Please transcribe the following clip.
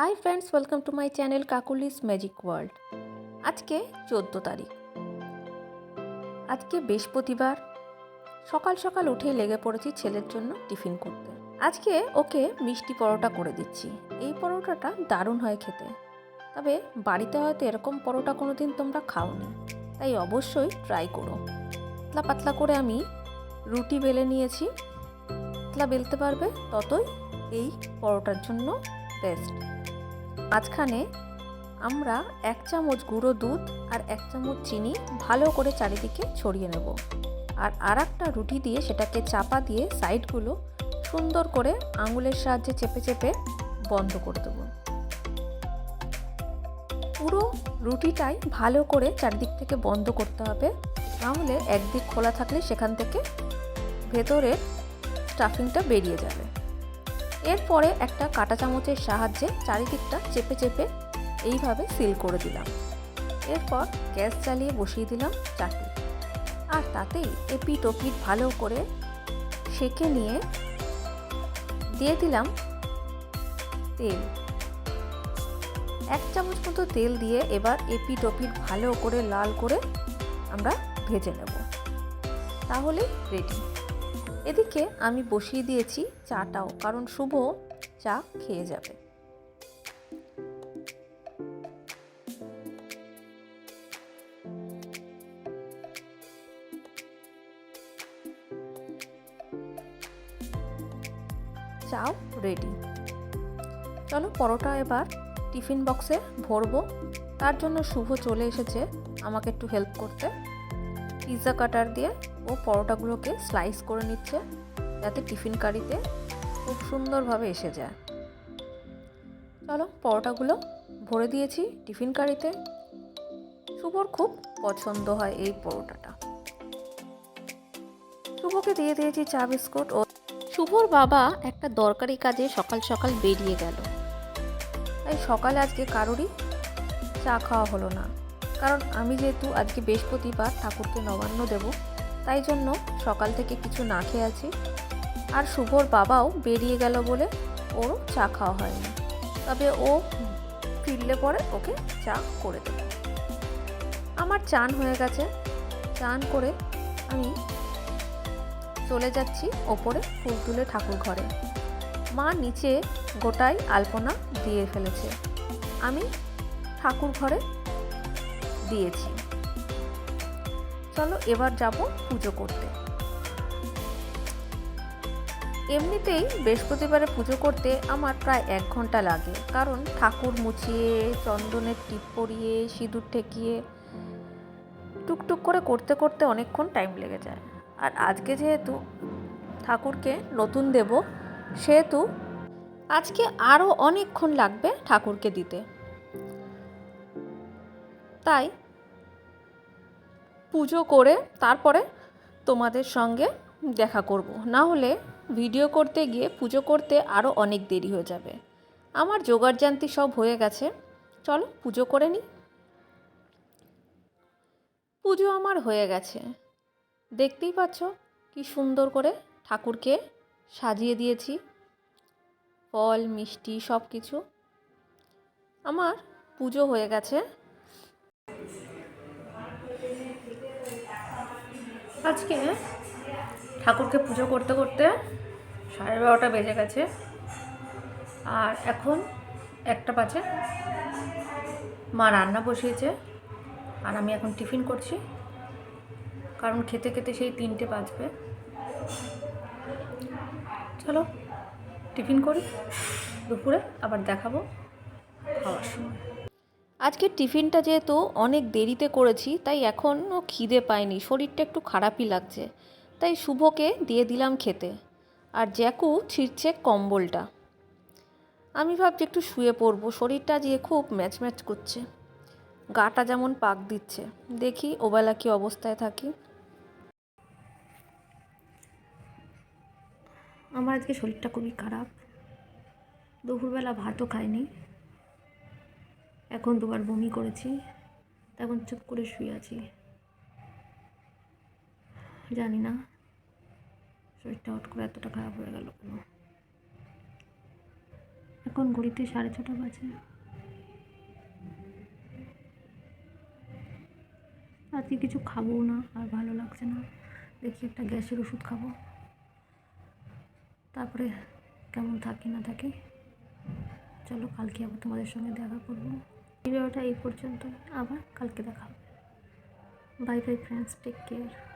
Hi friends welcome to my channel Kakuli's magic world আজকে চোদ্দ তারিখ। আজকে বৃহস্পতিবার। সকাল সকাল উঠেই লেগে পড়েছি ছেলের জন্য টিফিন করতে। আজকে ওকে মিষ্টি পরোটা করে দিচ্ছি। এই পরোটাটা দারুণ হয় খেতে। তবে বাড়িতে হয়তো এরকম পরোটা কোনো দিন তোমরা খাওনি। তাই অবশ্যই ট্রাই করো। পাতলা পাতলা করে আমি রুটি বেলে নিয়েছি। পাতলা বেলতে পারবে, ততই এই পরোটার জন্য বেস্ট মাঝখানে আমরা এক চামচ গুঁড়ো দুধ আর এক চামচ চিনি ভালো করে চারিদিকে ছড়িয়ে নেব। আর আর একটা রুটি দিয়ে সেটাকে চাপা দিয়ে সাইডগুলো সুন্দর করে আঙুলের সাহায্যে চেপে চেপে বন্ধ করে দেবো। পুরো রুটিটাই ভালো করে চারিদিক থেকে বন্ধ করতে হবে। নাহলে একদিক খোলা থাকলে সেখান থেকে ভেতরের স্টাফিংটা বেরিয়ে যাবে। এরপরে একটা কাঁটা চামচের সাহায্যে চারিদিকটা চেপে চেপে এইভাবে সিল করে দিলাম। এরপর গ্যাস চালিয়ে বসিয়ে দিলাম চাটনি। আর তাতেই এপিট ওপিট ভালো করে সেকে নিয়ে দিয়ে দিলাম তেল। এক চামচ মতো তেল দিয়ে এবার এপিট ওপিট ভালো করে লাল করে আমরা ভেজে নেব। তাহলে রেডি এদিকে আমি বসিয়ে দিয়েছি চাটাও, কারণ শুভ চা খেয়ে যাবে। চাও রেডি। চলো পরোটা এবার টিফিন বক্সে ভরবো। তার জন্য শুভ চলে এসেছে আমাকে একটু হেল্প করতে। পিৎজা কাটার দিয়ে ও পরোটাগুলোকে স্লাইস করে নিচ্ছে যাতে টিফিন কারিতে খুব সুন্দরভাবে এসে যায়। চলো পরোটাগুলো ভরে দিয়েছি টিফিন কারিতে। শুভর খুব পছন্দ হয় এই পরোটাটা। শুভকে দিয়ে দিয়েছি চা বিস্কুট ও শুভর বাবা একটা দরকারি কাজে সকাল সকাল বেরিয়ে গেল। তাই সকালে আজকে কারোরই চা খাওয়া হলো না। কারণ আমি যেহেতু আজকে বৃহস্পতিবার ঠাকুরকে নবান্ন দেব, তাই জন্য সকাল থেকে কিছু না খেয়ে আছি। আর শুভর বাবাও বেরিয়ে গেল বলে ওরও চা খাওয়া হয়নি। তবে ও ফিরলে পরে ওকে চা করে দেবে। আমার চান হয়ে গেছে। চান করে আমি চলে যাচ্ছি ওপরে ফুল তুলে ঠাকুর ঘরে। মা নিচে গোটাই আলপনা দিয়ে ফেলেছে। আমি ঠাকুর ঘরে দিয়েছি। চলো এবার যাব পুজো করতে। এমনিতেই বৃহস্পতিবারে পুজো করতে আমার প্রায় এক ঘণ্টা লাগে, কারণ ঠাকুর মুছিয়ে, চন্দনের টিপ পরিয়ে, সিঁদুর ঠেকিয়ে, টুকটুক করে করতে করতে অনেকক্ষণ টাইম লেগে যায়। আর আজকে যেহেতু ঠাকুরকে নতুন দেব, সেহেতু আজকে আরও অনেকক্ষণ লাগবে ঠাকুরকে দিতে। তাই পুজো করে তারপরে তোমাদের সঙ্গে দেখা করব। না হলে ভিডিও করতে গিয়ে পুজো করতে আরও অনেক দেরি হয়ে যাবে। আমার জোগাড়জান্তি সব হয়ে গেছে। চলো পুজো করে নিই পুজো আমার হয়ে গেছে। দেখতেই পাচ্ছ কি সুন্দর করে ঠাকুরকে সাজিয়ে দিয়েছি। ফল, মিষ্টি সব কিছু আমার পুজো হয়ে গেছে। আজকে ঠাকুরকে পুজো করতে করতে সাড়ে বারোটা বেজে গেছে। আর এখন একটা বাজে। মা রান্না বসিয়েছে আর আমি এখন টিফিন করছি। কারণ খেতে খেতে সেই তিনটে বাজবে। চলো টিফিন করি। দুপুরে আবার দেখাবো খাওয়ার সময়। আজকে টিফিনটা যেহেতু অনেক দেরিতে করেছি, তাই এখনও খিদে পায়নি শরীরটা একটু খারাপই লাগছে। তাই শুভকে দিয়ে দিলাম খেতে। আর জ্যাকু ছিঁড়ছে কম্বলটা। আমি ভাবছি একটু শুয়ে পড়ব, শরীরটা যে খুব ম্যাচ ম্যাচ করছে। গাটা যেমন পাক দিচ্ছে। দেখি ওবেলা কী অবস্থায় থাকি। আমার আজকে শরীরটা খুবই খারাপ। দুপুরবেলা ভাতও খাইনি। এখন দুবার বমি করেছি এখন চুপ করে শুয়ে আছি। জানি না, শরীরটা হট করে এতটা খারাপ হয়ে গেল কেন। এখন ঘড়িতে সাড়ে ছটা বাজে। আজকে কিছু খাব না, আর ভালো লাগছে না। দেখি একটা গ্যাসের ওষুধ খাব। তারপরে কেমন থাকি না থাকি, চলো কালকে আবার তোমাদের সঙ্গে দেখা করব। ভিডিওটা এই পর্যন্ত আবার কালকে দেখা হবে। Bye bye friends take care